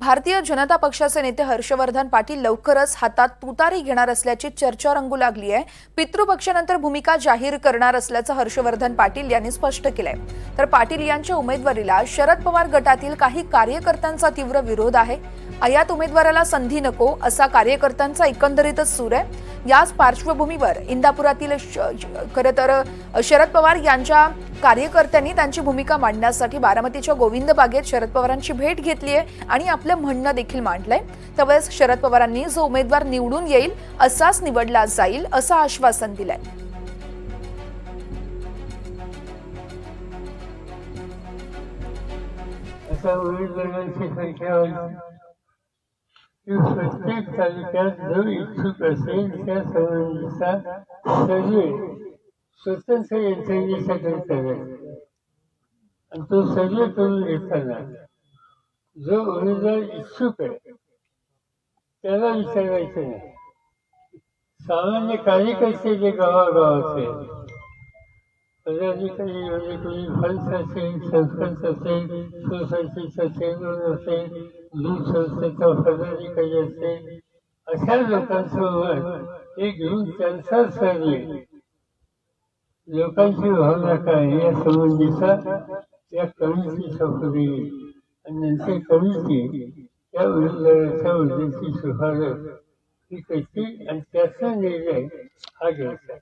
भारतीय जनता पक्षाचे नेते हर्षवर्धन पाटील लवकरच हातात तुतारी घेणार असल्याची चर्चा रंगू लागली आहे. पितृपक्षानंतर भूमिका जाहीर करणार असल्याचं हर्षवर्धन पाटील यांनी स्पष्ट केलंय. तर पाटील यांच्या उमेदवारीला शरद पवार गटातील काही कार्यकर्त्यांचा तीव्र विरोध आहे. यात उमेदवाराला संधी नको असा कार्यकर्त्यांचा एकंदरीतच सूर आहे. याच पार्श्वभूमीवर इंदापुरातील खरं तर शरद पवार यांच्या कार्यकर्त्यांनी त्यांची भूमिका मांडण्यासाठी बारामतीच्या गोविंद बागेत शरद पवारांची भेट घेतली आहे आणि आपलं म्हणणं देखील मांडलंय. त्यावेळेस शरद पवारांनी जो उमेदवार निवडून येईल असाच निवडला जाईल असं आश्वासन दिलंय. संख्या की प्रत्येक तालुक्यात जो इच्छुक असेल त्या संबंधीचा सर्वे स्वतंत्र यंत्रणेसाठी करायचा आणि तो सर्वे करून घेताना जो उमेदवार इच्छुक आहे त्याला विचारायचं नाही. सामान्य कार्यकर्ते जे गावागावात आहेत पदाधिकारी म्हणजे कोणी फल्स असेल सरपंच असेल सोसायटीचा चेअरमन असेल दूध संस्थेचा काही असेल अशा लोकांसोबत हे घेऊन त्यांचा सरले लोकांची भावना काय या संबंधीचा या कवीची पुढे आणि त्यांची कवीची त्या उमेदवाराच्या उद्देशी शिफारस ही कशी आणि त्याचा निर्णय हा घ्यायचा.